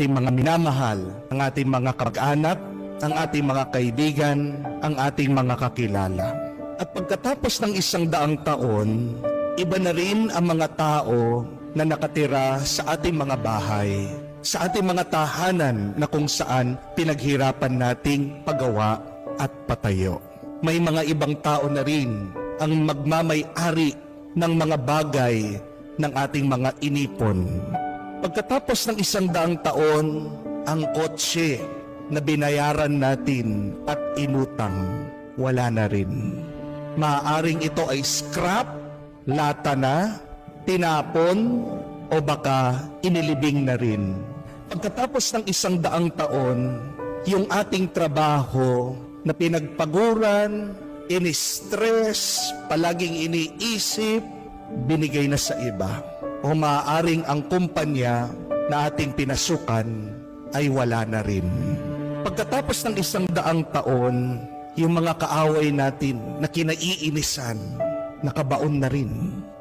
ating mga minamahal, ang ating mga kamag-anak, ang ating mga kaibigan, ang ating mga kakilala. At pagkatapos ng isang daang taon, iba na rin ang mga tao na nakatira sa ating mga bahay, sa ating mga tahanan na kung saan pinaghirapan nating pagawa at patayo. May mga ibang tao na rin ang magmamay-ari ng mga bagay ng ating mga inipon. Pagkatapos ng isang daang taon, ang kotse na binayaran natin at inutang, wala na rin. Maaaring ito ay scrap, lata na, tinapon, o baka inilibing na rin. Pagkatapos ng isang daang taon, yung ating trabaho na pinagpaguran, in-stress, palaging iniisip, binigay na sa iba. O maaaring ang kumpanya na ating pinasukan ay wala na rin. Pagkatapos ng isang daang taon, yung mga kaaway natin na kinaiinisan, nakabaon na rin.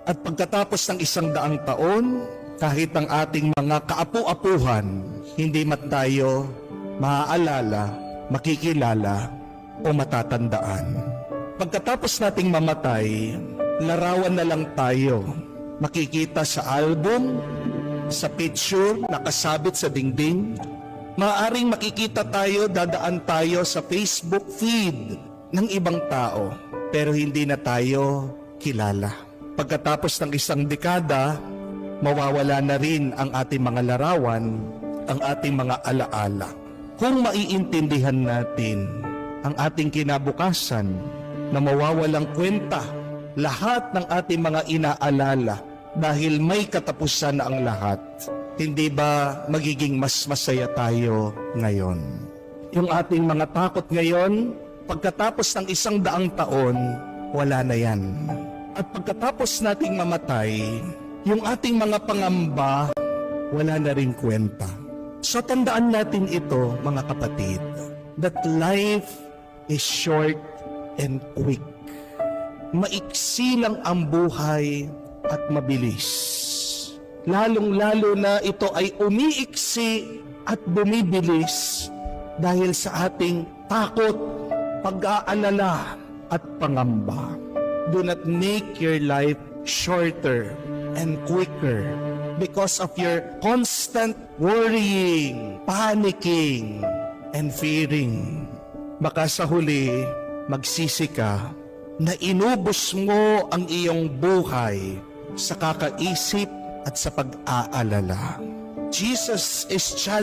At pagkatapos ng isang daang taon, kahit ang ating mga kaapu-apuhan, hindi man tayo maaalala, makikilala, o matatandaan. Pagkatapos nating mamatay, larawan na lang tayo. Makikita sa album, sa picture, nakasabit sa dingding. Maaring makikita tayo, dadaan tayo sa Facebook feed ng ibang tao, pero hindi na tayo kilala. Pagkatapos ng isang dekada, mawawala na rin ang ating mga larawan, ang ating mga alaala. Kung maiintindihan natin ang ating kinabukasan na mawawalang kwenta lahat ng ating mga inaalala dahil may katapusan ang lahat, hindi ba magiging mas masaya tayo ngayon? Yung ating mga takot ngayon, pagkatapos ng isang daang taon, wala na yan. At pagkatapos nating mamatay, yung ating mga pangamba, wala na rin kwenta. So tandaan natin ito, mga kapatid, that life is short and quick. Maiksi lang ang buhay at mabilis. Lalong-lalo na ito ay umiiksi at bumibilis dahil sa ating takot, pag-aalala at pangamba. Do not make your life shorter and quicker because of your constant worrying, panicking, and fearing. Baka sa huli, magsisi ka na inubos mo ang iyong buhay sa kakaisip at sa pag-aalala. Jesus is challenging